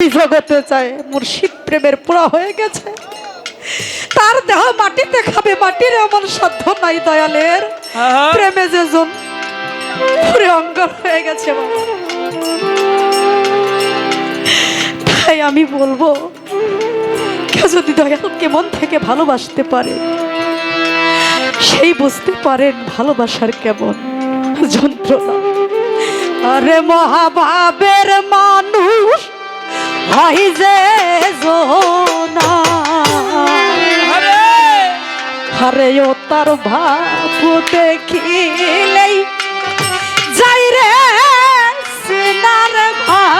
জগতে প্রেমের হয়ে গেছে। তার দেহ মাটিতে খাবে মাটির সাধ্য নাই দয়ালের। প্রেমে যে পুরে হয়ে গেছে তাই আমি বলব কেউ যদি দয়ালকে মন থেকে ভালোবাসতে পারে সেই বুঝতে পারেন ভালোবাসার কেমন যন্ত্রণা। আরে মহাভাবের মা হয় যে জোনা। হরে ও তার ভাব দেখিলেই যাই রে সিনার ভাব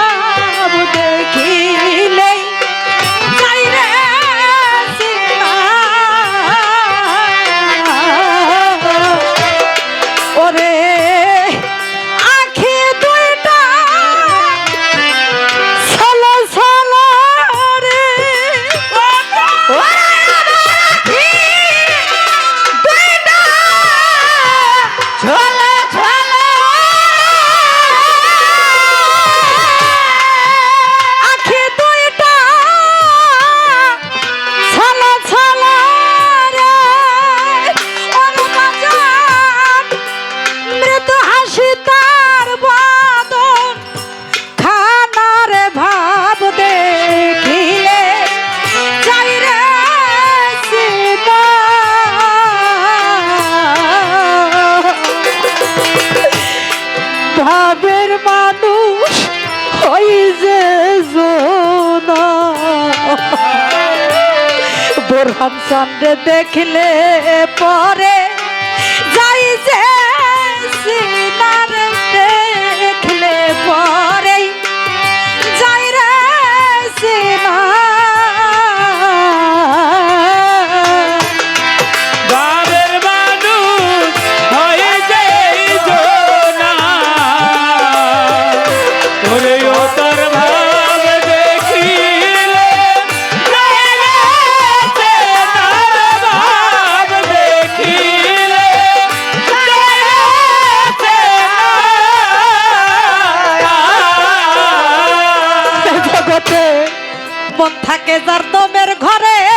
ওর ফাংশন দেখলে পরে যার ঘরে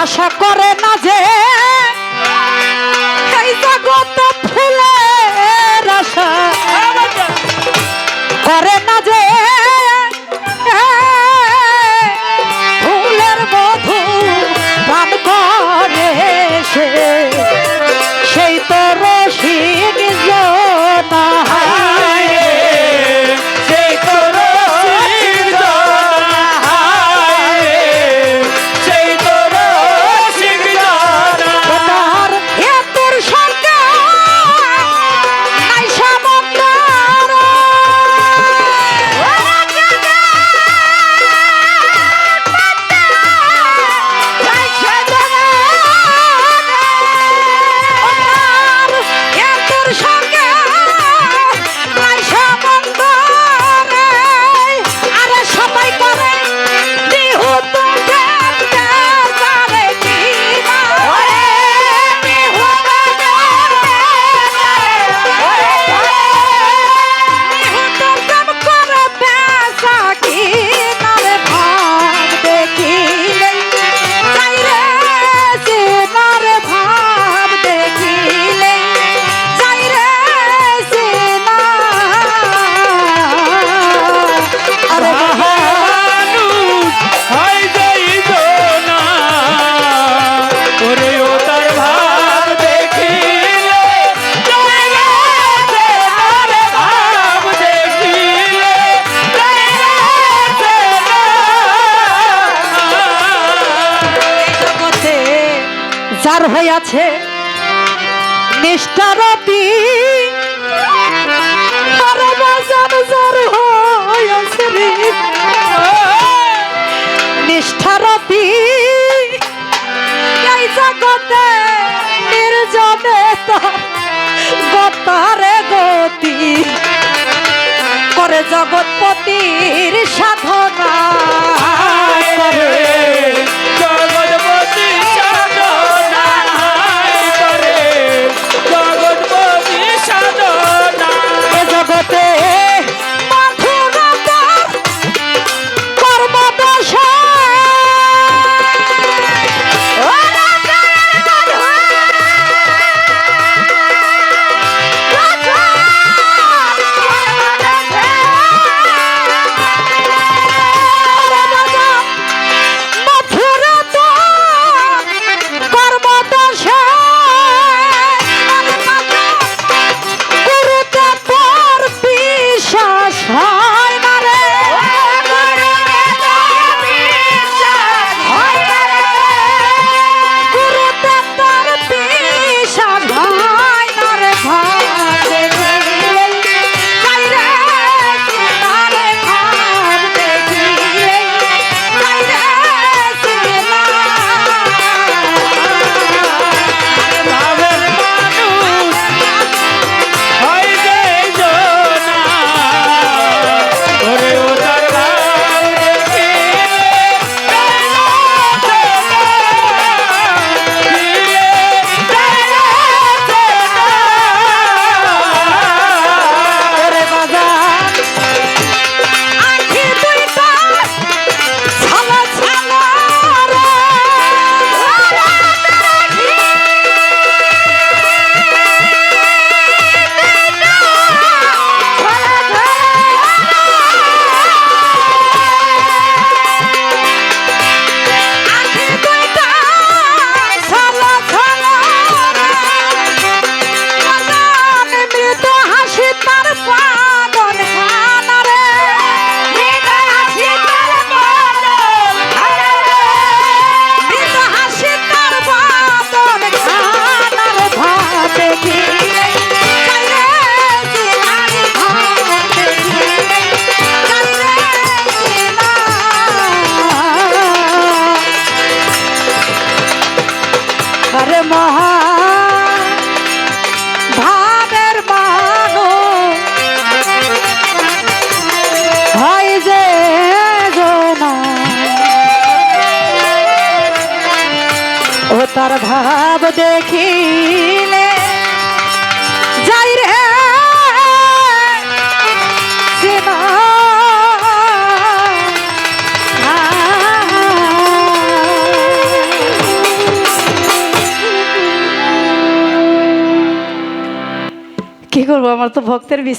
আশা করে না যে চেষ্টা রতি। নিষ্ঠারতি এই জগতে নির্জনে গতারে গতি। করে জগত মহা ভাবের মানো হয় যে ও তার ভাব দেখি আমার তো ভক্তের বেশি